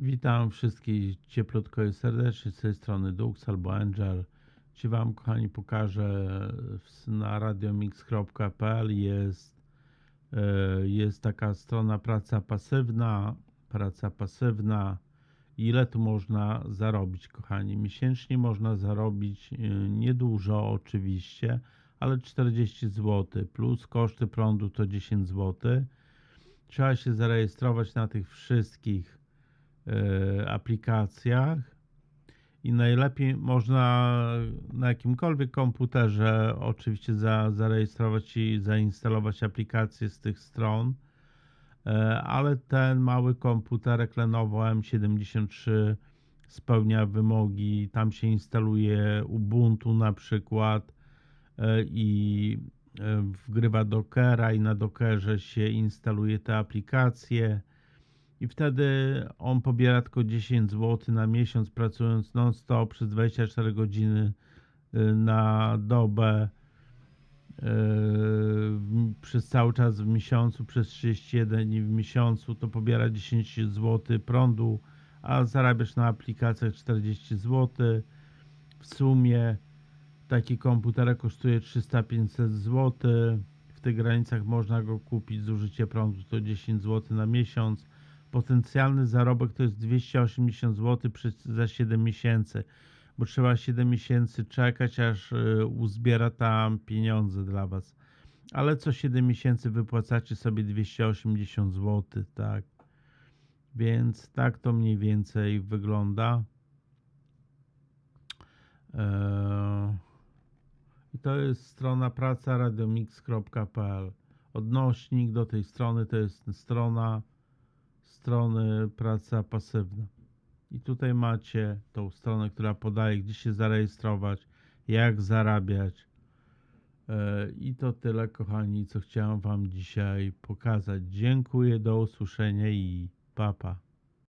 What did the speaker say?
Witam wszystkich cieplutko i serdecznie z tej strony Dux albo Angel. Ci Wam, kochani, pokażę na radiomix.pl jest, e, jest taka strona praca pasywna, praca pasywna. Ile tu można zarobić, kochani? Miesięcznie można zarobić e, niedużo oczywiście, ale 40 zł plus koszty prądu to 10 zł. Trzeba się zarejestrować na tych wszystkich aplikacjach i najlepiej można na jakimkolwiek komputerze oczywiście za, zarejestrować i zainstalować aplikacje z tych stron, e, ale ten mały komputerek Lenovo M73 spełnia wymogi, tam się instaluje Ubuntu na przykład e, i e, wgrywa Dockera i na Dockerze się instaluje te aplikacje i wtedy on pobiera tylko 10 zł na miesiąc, pracując non-stop przez 24 godziny y, na dobę, y, przez cały czas w miesiącu, przez 31 dni w miesiącu, to pobiera 10 zł prądu, a zarabiasz na aplikacjach 40 zł. W sumie taki komputer kosztuje 300-500 zł. W tych granicach można go kupić. Zużycie prądu to 10 zł na miesiąc. Potencjalny zarobek to jest 280 zł przez, za 7 miesięcy, bo trzeba 7 miesięcy czekać, aż y, uzbiera tam pieniądze dla Was. Ale co 7 miesięcy wypłacacie sobie 280 zł, tak. Więc tak to mniej więcej wygląda. Eee, I to jest strona praca radiomix.pl. Odnośnik do tej strony to jest strona strony praca pasywna. I tutaj macie tą stronę, która podaje, gdzie się zarejestrować, jak zarabiać. E, I to tyle, kochani, co chciałem Wam dzisiaj pokazać. Dziękuję, do usłyszenia i papa. Pa.